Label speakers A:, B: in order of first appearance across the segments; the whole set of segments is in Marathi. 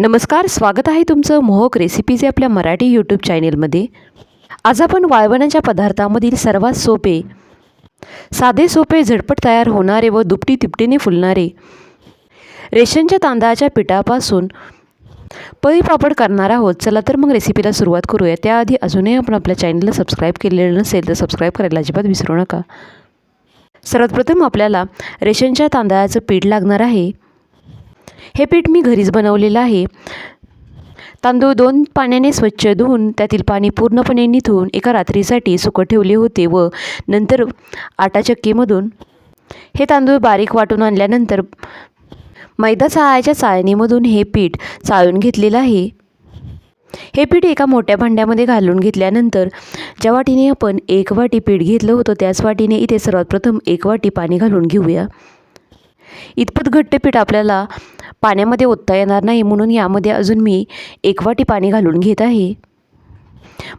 A: नमस्कार स्वागत आहे तुमचं मोहक रेसिपीज आपल्या मराठी यूट्यूब चॅनेलमध्ये आज आपण वाळवणाच्या पदार्थामधील सर्वात सोपे साधे सोपे झटपट तयार होणारे व दुपटी तिपटीने फुलणारे रेशनच्या तांदळाच्या पिठापासून पळी पापड करणार आहोत. चला तर मग रेसिपीला सुरुवात करूया. त्याआधी अजूनही आपण आपल्या चॅनलला सबस्क्राईब केलेलं नसेल तर सबस्क्राईब करायला अजिबात विसरू नका. सर्वात प्रथम आपल्याला रेशनच्या तांदळाचं पीठ लागणार आहे. हे पीठ मी घरीच बनवलेलं आहे. तांदूळ दोन पाण्याने स्वच्छ धुवून त्यातील पाणी पूर्णपणे निथून एका रात्रीसाठी सुकं ठेवले होते व नंतर आटा चक्कीमधून हे तांदूळ बारीक वाटून आणल्यानंतर मैदा चाळायच्या चाळणीमधून हे पीठ चाळून घेतलेलं आहे. हे पीठ एका मोठ्या भांड्यामध्ये घालून घेतल्यानंतर ज्या वाटीने आपण एक वाटी पीठ घेतलं होतं त्याच वाटीने इथे सर्वात प्रथम एक वाटी पाणी घालून घेऊया. इतपत घट्ट पीठ आपल्याला पाण्यामध्ये ओतता येणार नाही म्हणून यामध्ये अजून मी एक वाटी पाणी घालून घेत आहे.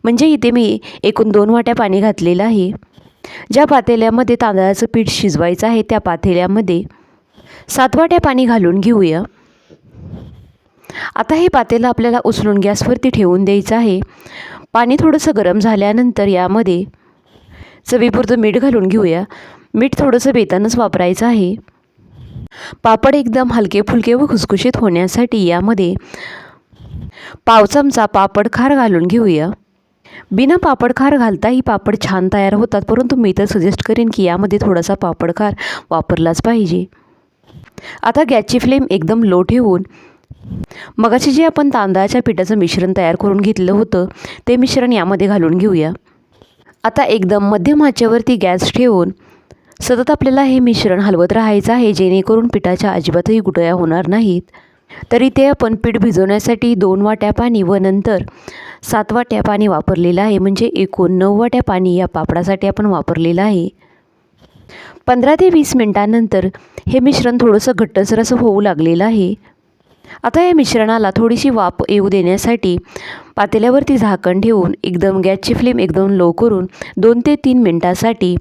A: म्हणजे इथे मी एकूण दोन वाट्या पाणी घातलेलं आहे. ज्या पातेल्यामध्ये तांदळाचं पीठ शिजवायचं आहे त्या पातेल्यामध्ये सात वाट्या पाणी घालून घेऊया. आता हे पातेलं आपल्याला उचलून गॅसवरती ठेवून द्यायचं आहे. पाणी थोडंसं गरम झाल्यानंतर यामध्ये चवीपुरतं मीठ घालून घेऊया. मीठ थोडंसं बेतानच वापरायचं आहे. पापड एकदम हलके फुलके व खुसखुशीत होण्यासाठी यामध्ये पाव चमचा पापड खार घालून घेऊया. बिना पापड खार घालताही पापड छान तयार होतात परंतु मी तर सजेस्ट करेन की यामध्ये थोडासा पापड खार वापरलाच पाहिजे. आता गॅसची फ्लेम एकदम लो ठेवून मगाशी जे आपण तांदळाच्या पिठाचं मिश्रण तयार करून घेतलं होतं ते मिश्रण यामध्ये घालून घेऊया. आता एकदम मध्यम आचेवरती गॅस ठेवून सतत आपल्याला हे मिश्रण हलवत राहायचं आहे जेणेकरून पिठाच्या अजिबातही गुटळ्या होणार नाहीत. तरी ते आपण पीठ भिजवण्यासाठी दोन वाट्या पाणी व नंतर सात वाट्या पाणी वापरलेलं आहे म्हणजे एकूण नऊ वाट्या पाणी या पापडासाठी आपण वापरलेलं आहे. पंधरा ते वीस मिनटानंतर हे मिश्रण थोडंसं घट्टसर असं होऊ लागलेलं आहे. आता या मिश्रणाला थोडीशी वाफ येऊ देण्यासाठी पातेल्यावरती झाकण ठेवून एकदम गॅसची फ्लेम एकदम लो करून दोन ते तीन मिनटासाठी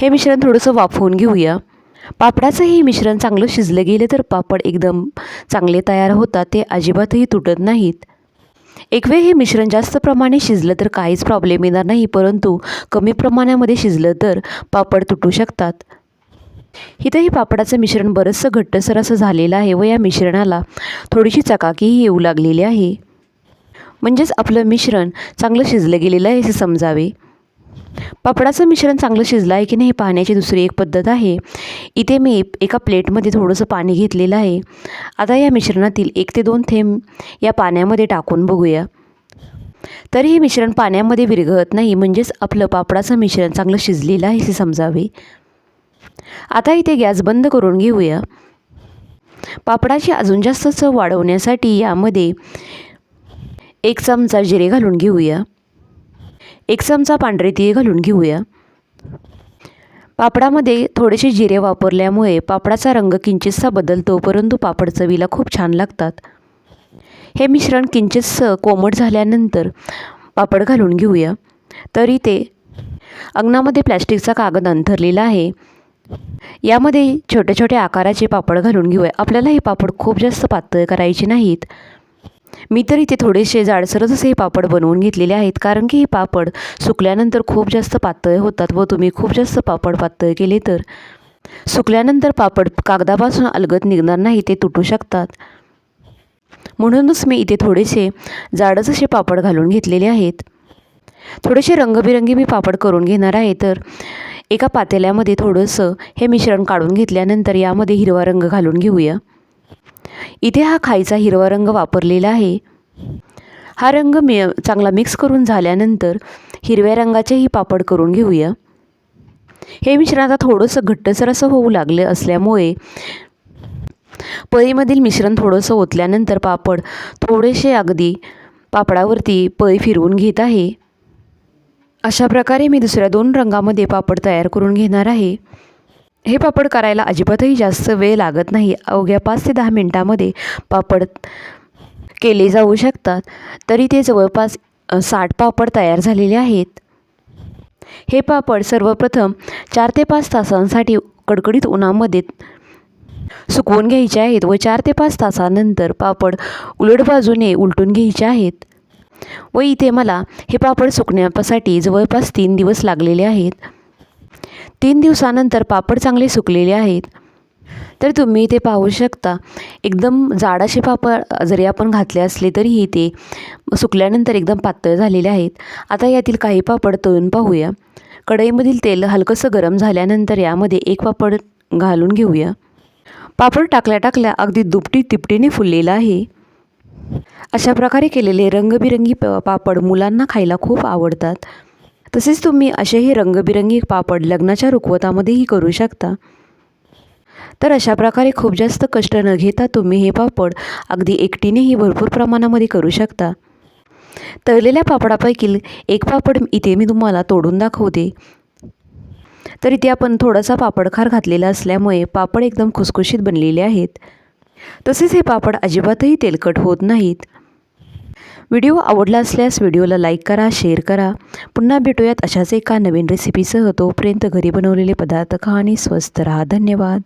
A: हे मिश्रण थोडंसं वाफवून घेऊया. पापडाचं हे मिश्रण चांगलं शिजलं गेलं तर पापड एकदम चांगले तयार होतात ते अजिबातही तुटत नाहीत. एक वेळ हे मिश्रण जास्त प्रमाणे शिजलं तर काहीच प्रॉब्लेम येणार नाही परंतु कमी प्रमाणामध्ये शिजलं तर पापड तुटू शकतात. इथं हे पापडाचं मिश्रण बरंचसं घट्टसर असं झालेलं आहे व या मिश्रणाला थोडीशी चकाकीही येऊ लागलेली आहे. म्हणजेच आपलं मिश्रण चांगलं शिजलं गेलेलं आहे असे समजावे. पापडाचं मिश्रण चांगलं शिजलं आहे की नाही हे पाहण्याची दुसरी एक पद्धत आहे. इथे मी एका प्लेटमध्ये थोडंसं पाणी घेतलेलं आहे. आता या मिश्रणातील एक ते दोन थेंब या पाण्यामध्ये टाकून बघूया. तरी हे मिश्रण पाण्यामध्ये विरघळत नाही म्हणजेच आपलं पापडाचं मिश्रण चांगलं शिजलेलं आहे असे समजावे. आता इथे गॅस बंद करून घेऊया. पापडाची अजून जास्त चव वाढवण्यासाठी यामध्ये एक चमचा जिरे घालून घेऊया. एक चमचा पांढरे तीळ घालून घेऊया. पापडामध्ये थोडेसे जिरे वापरल्यामुळे पापडाचा रंग किंचितसा बदलतो परंतु पापड चवीला खूप छान लागतात. हे मिश्रण किंचितसं कोमट झाल्यानंतर पापड घालून घेऊया. तरी ते अंगणामध्ये प्लॅस्टिकचा कागद अंथरलेला आहे. यामध्ये छोट्या छोट्या आकाराचे पापड घालून घेऊया. आपल्याला हे पापड खूप जास्त पातळ करायचे नाहीत. मी तर इथे थोडेसे जाडसरच असे हे पापड बनवून घेतलेले आहेत. कारण की हे पापड सुकल्यानंतर खूप जास्त पातळ होतात व तुम्ही खूप जास्त पापड पातळ केले तर. सुकल्यानंतर पापड कागदापासून अलगत निघणार नाही ते तुटू शकतात. म्हणूनच मी इथे थोडेसे जाडच असे पापड घालून घेतलेले आहेत. थोडेसे रंगबिरंगी मी पापड करून घेणार आहे तर. एका पातेल्यामध्ये थोडंसं हे मिश्रण काढून घेतल्यानंतर यामध्ये हिरवा रंग घालून घेऊया. इथे हा खायचा हिरवा रंग वापरलेला आहे. हा रंग मी चांगला मिक्स करून झाल्यानंतर हिरव्या रंगाचेही पापड करून घेऊया. हे मिश्रण आता थोडंसं घट्टसर असं होऊ लागलं असल्यामुळे पळीमधील मिश्रण थोडंसं ओतल्यानंतर पापड थोडेसे अगदी पापडावरती पळी फिरवून घेत आहे. अशा प्रकारे मी दुसऱ्या दोन रंगामध्ये पापड तयार करून घेणार आहे. हे पापड करायला अजिबातही जास्त वेळ लागत नाही. अवघ्या पाच ते दहा मिनटामध्ये पापड केले जाऊ शकतात. तरी ते जवळपास साठ पापड तयार झालेले आहेत. हे पापड सर्वप्रथम चार ते पाच तासांसाठी कडकडीत उन्हामध्ये सुकवून घ्यायचे आहेत व चार ते पाच तासानंतर पापड उलट बाजूने उलटून घ्यायचे आहेत. व इथे मला हे पापड सुकण्यासाठी जवळपास तीन दिवस लागलेले आहेत. तीन दिवसानंतर पापड चांगले सुकलेले आहेत. तर तुम्ही इथे पाहू शकता. एकदम जाड असे पापड जरी आपण घातले असले तरीही ते सुकल्यानंतर एकदम पातळ झालेले आहेत. आता यातील काही पापड तळून पाहूया. कढईमधील तेल हलकंसं गरम झाल्यानंतर यामध्ये एक पापड घालून घेऊया. पापड टाकल्या टाकल्या अगदी दुपटी तिपटीने फुललेला आहे. अशा प्रकारे केलेले रंगबिरंगी प पापड मुलांना खायला खूप आवडतात. तसेच तुम्ही असेही रंगबिरंगी पापड लग्नाच्या रुखवतामध्येही करू शकता. तर अशा प्रकारे खूप जास्त कष्ट न घेता तुम्ही हे पापड अगदी एकटीनेही भरपूर प्रमाणामध्ये करू शकता. तळलेल्या पापडापैकी एक पापड इथे मी तुम्हाला तोडून दाखवते. तर इथे आपण थोडासा पापडखार घातलेला असल्यामुळे पापड एकदम खुसखुशीत बनलेले आहेत. तसेच हे पापड अजिबातही तेलकट होत नाहीत. व्हिडिओ आवडला असल्यास व्हिडिओला लाईक करा शेअर करा. पुन्हा भेटूयात अशाच एका नवीन रेसिपीसह तोपर्यंत घरी बनवलेले पदार्थ खा आणि स्वस्त राहा. धन्यवाद.